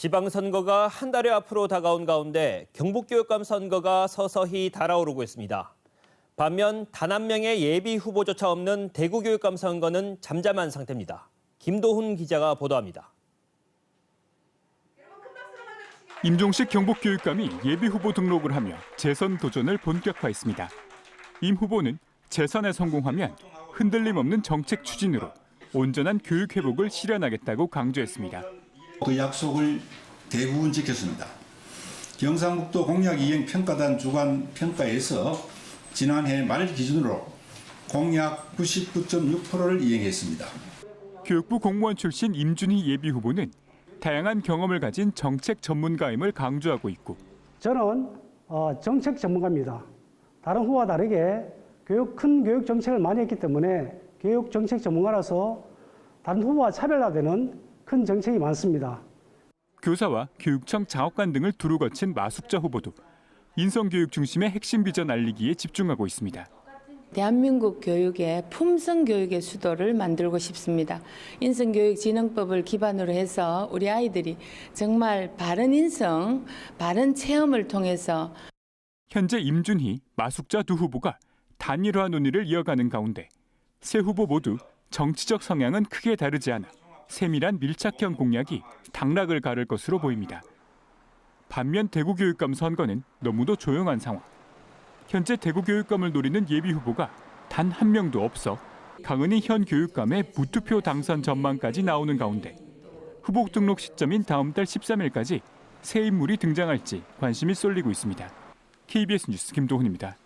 지방선거가 한 달여 앞으로 다가온 가운데 경북교육감 선거가 서서히 달아오르고 있습니다. 반면 단 한 명의 예비 후보조차 없는 대구교육감 선거는 잠잠한 상태입니다. 김도훈 기자가 보도합니다. 임종식 경북교육감이 예비 후보 등록을 하며 재선 도전을 본격화했습니다. 임 후보는 재선에 성공하면 흔들림 없는 정책 추진으로 온전한 교육 회복을 실현하겠다고 강조했습니다. 그 약속을 대부분 지켰습니다. 경상북도 공약 이행 평가단 주관 평가에서 지난해 말 기준으로 공약 99.6%를 이행했습니다. 교육부 공무원 출신 임준희 예비 후보는 다양한 경험을 가진 정책 전문가임을 강조하고 있고 저는 어, 정책 전문가입니다. 다른 후보와 다르게 교육 큰 교육 정책을 많이 했기 때문에 교육 정책 전문가라서 다른 후보와 차별화되는 큰 정책이 많습니다. 교사와 교육청 장학관 등을 두루 거친 마숙자 후보도 인성교육 중심의 핵심 비전 알리기에 집중하고 있습니다. 대한민국 교육의 품성 교육의 수도를 만들고 싶습니다. 인성교육진흥법을 기반으로 해서 우리 아이들이 정말 바른 인성, 바른 체험을 통해서 현재 임준희, 마숙자 두 후보가 단일화 논의를 이어가는 가운데 세 후보 모두 정치적 성향은 크게 다르지 않아 세밀한 밀착형 공약이 당락을 가를 것으로 보입니다. 반면 대구교육감 선거는 너무도 조용한 상황. 현재 대구교육감을 노리는 예비 후보가 단 한 명도 없어 강은희 현 교육감의 무투표 당선 전망까지 나오는 가운데 후보 등록 시점인 다음 달 13일까지 새 인물이 등장할지 관심이 쏠리고 있습니다. KBS 뉴스 김도훈입니다.